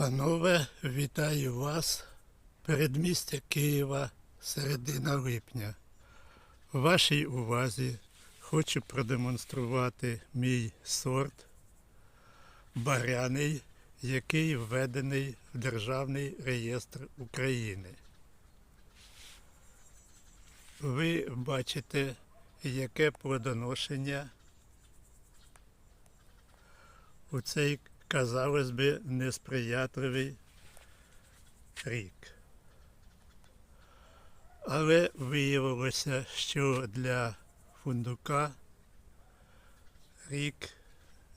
Панове, вітаю вас. Передмістя Києва, середина липня. Вашій увазі хочу продемонструвати мій сорт баряний, який введений в Державний реєстр України. Ви бачите, яке плодоношення у цей, казалось би, несприятливий рік. Але виявилося, що для фундука рік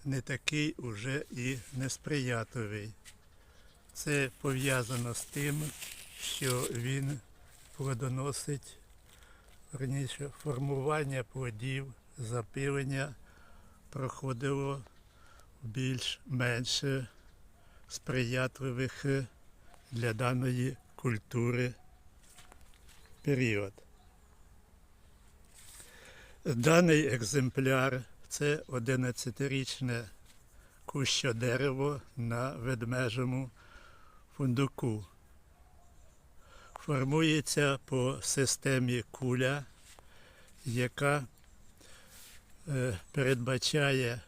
не такий уже і несприятливий. Це пов'язано з тим, що він плодоносить, верніше, формування плодів, запилення проходило більш-менш сприятливих для даної культури період. Даний екземпляр це 11-річне кущодерево на ведмежому фундуку. Формується по системі куля, яка е, передбачає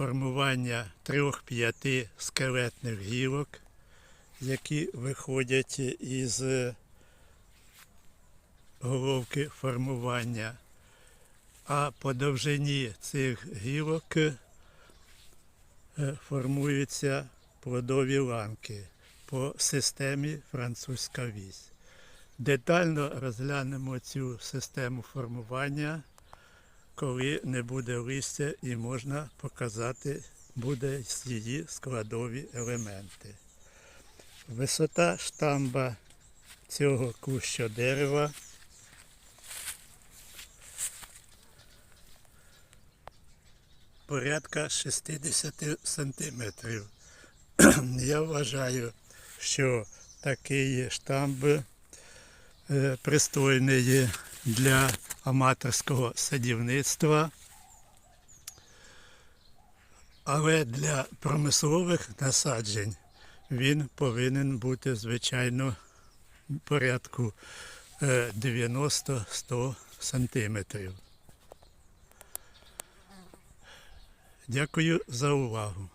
формування трьох-п'яти скелетних гілок, які виходять із головки формування. А по довжині цих гілок е, формуються плодові ланки по системі французька вісь. Детально розглянемо цю систему формування, коли не буде листя і можна показати буде її складові елементи. Висота штамба цього куща дерева порядка 60 сантиметрів. Я вважаю, що такий штамб е, пристойний для аматорського садівництва, але для промислових насаджень він повинен бути, звичайно, порядку е, 90-100 сантиметрів. Дякую за увагу.